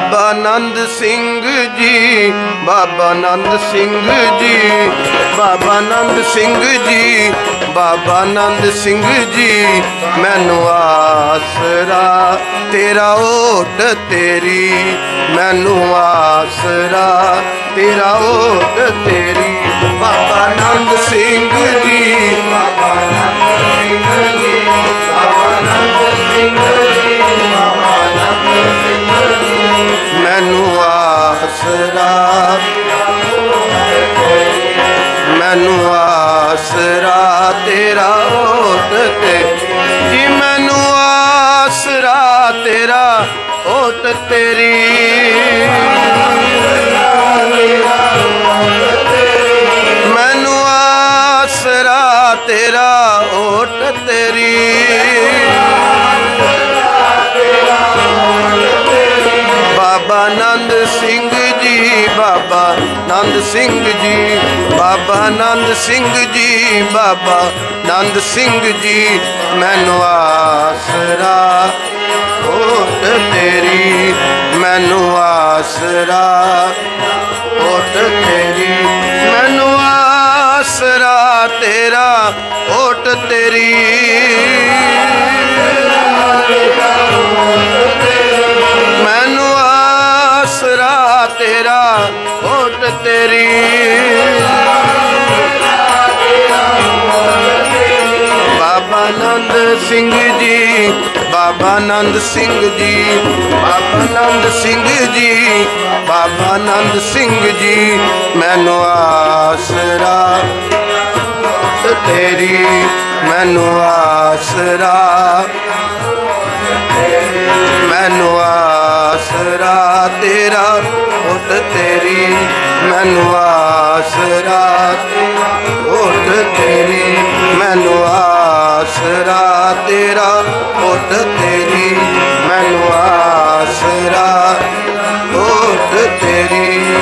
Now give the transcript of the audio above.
ਬਾਬਾ ਆਨੰਦ ਸਿੰਘ ਜੀ, ਬਾਬਾ ਆਨੰਦ ਸਿੰਘ ਜੀ, ਬਾਬਾ ਆਨੰਦ ਸਿੰਘ ਜੀ, ਬਾਬਾ ਆਨੰਦ ਸਿੰਘ ਜੀ, ਮੈਨੂੰ ਆਸਰਾ ਤੇਰਾ ਓਟ ਤੇਰੀ, ਮੈਨੂੰ ਆਸਰਾ ਤੇਰਾ ਓਟ ਤੇਰੀ, ਬਾਬਾ ਆਨੰਦ ਸਿੰਘ ਜੀ ਮੈਨੂੰ ਆਸਰਾ ਮੈਨੂੰ ਆਸਰਾ ਤੇਰਾ ਓਟ ਤੇ। ਜੀ ਮੈਨੂੰ ਆਸਰਾ ਤੇਰਾ ਓਟ ਤੇਰੀ। ਮੈਨੂੰ ਆਸਰਾ ਤੇਰਾ ਓਟ ਤੇਰੀ। ਨੰਦ ਸਿੰਘ ਜੀ ਬਾਬਾ, ਨੰਦ ਸਿੰਘ ਜੀ ਬਾਬਾ, ਨੰਦ ਸਿੰਘ ਜੀ ਬਾਬਾ, ਨੰਦ ਸਿੰਘ ਜੀ, ਮੈਨੂੰ ਆਸਰਾ ਓਟ ਤੇਰੀ, ਮੈਨੂੰ ਆਸਰਾ ਓਟ ਤੇਰੀ, ਮੈਨੂੰ ਆਸਰਾ ਤੇਰਾ ਓਟ ਤੇਰੀ। ਤੇਰਾ ਓਟ ਤੇਰੀ। ਬਾਬਾ ਨੰਦ ਸਿੰਘ ਜੀ, ਬਾਬਾ ਨੰਦ ਸਿੰਘ ਜੀ, ਬਾਬਾ ਨੰਦ ਸਿੰਘ ਜੀ, ਬਾਬਾ ਨੰਦ ਸਿੰਘ ਜੀ, ਮੈਨੂੰ ਆਸਰਾ ਤੇਰੀ, ਮੈਨੂੰ ਆਸਰਾ ਮੈਨੂੰ ਆਸਰਾ ਤੇਰਾ ਕਿਰਤ ਤੇਰੀ, ਮੈਨੂੰ ਆਸਰਾ ਓਟ ਤੇਰੀ, ਮੈਨੂੰ ਆਸਰਾ ਤੇਰਾ ਓਟ ਤੇਰੀ, ਮੈਨੂੰ ਆਸਰਾ ਓਟ ਤੇਰੀ